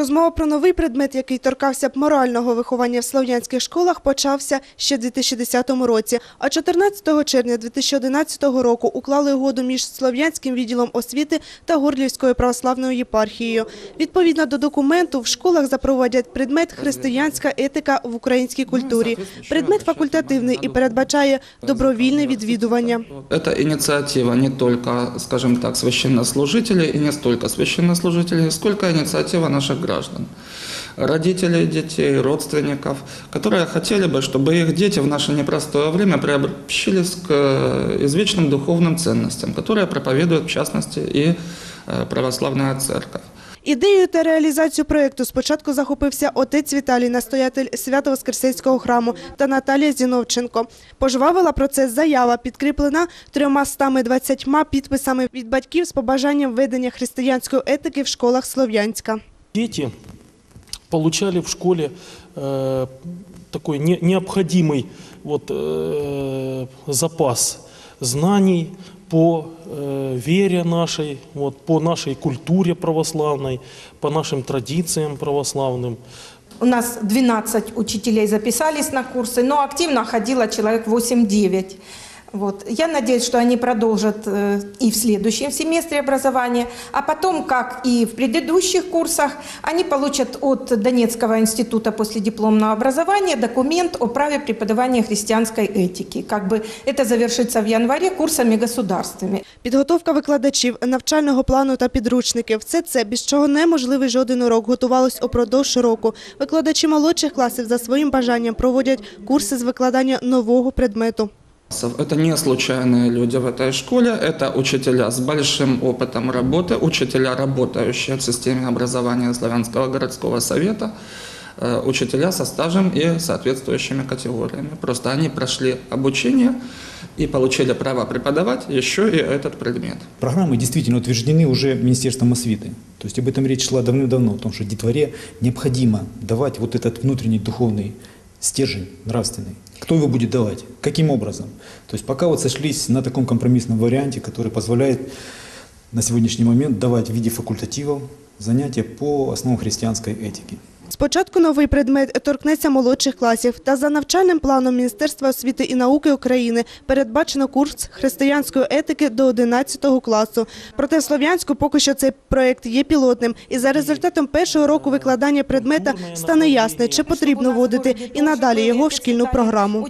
Розмова про новий предмет, який торкався б морального виховання в слов'янських школах, почався ще в 2010 році. А 14 червня 2011 року уклали угоду між Слов'янським відділом освіти та Горлівською православною єпархією. Відповідно до документу, в школах запровадять предмет християнська етика в українській культурі. Предмет факультативний і передбачає добровільне відвідування. Это инициатива не только, скажем так, священнослужителей и не столько священнослужителей, сколько инициатива наших граждан, родителей детей, родственников, которые хотели бы, чтобы их дети в наше непростое время приобщились к э, извечным духовным ценностям, которые проповедует, в частности, и э, православная церковь. Ідеєю та реалізацією проєкту спочатку захопився отець Віталій, настоятель Свято-Воскресенського храму та Наталія Зіновченко. Пожвавила процес заява, підкріплена трьома стами двадцятьма підписами від батьків з побажанням введення християнської етики в школах Слов'янська. Дети получали в школе э, такой не- необходимый вот, э, запас знаний по э, вере нашей, вот, по нашей культуре православной, по нашим традициям православным. У нас 12 учителей записались на курсы, но активно ходило человек 8-9. Вот. Я надеюсь, что они продолжат э, и в следующем семестре образования, а потом, как и в предыдущих курсах, они получат от Донецкого института после дипломного образования документ о праве преподавания христианской этики. Как бы это завершится в январе курсами государственными. Підготовка викладачів, навчального плану та підручників – все це, без чого неможливий жоден урок, готувалось упродовж року. Викладачі молодших класів за своїм бажанням проводять курси з викладання нового предмету. Это не случайные люди в этой школе, это учителя с большим опытом работы, учителя, работающие в системе образования Славянского городского совета, э, учителя со стажем и соответствующими категориями. Просто они прошли обучение и получили право преподавать еще и этот предмет. Программы действительно утверждены уже Министерством освиты. То есть об этом речь шла давным-давно, о том, что детворе необходимо давать вот этот внутренний духовный стержень нравственный. Кто его будет давать? Каким образом? То есть пока вот сошлись на таком компромиссном варианте, который позволяет на сегодняшний момент давать в виде факультативов занятия по основам христианской этики. Спочатку новий предмет торкнеться молодших класів. Та за навчальним планом Міністерства освіти і науки України передбачено курс християнської етики до 11 класу. Проте в Слов'янську поки що цей проект є пілотним. І за результатом першого року викладання предмета стане ясне, чи потрібно вводити і надалі його в шкільну програму.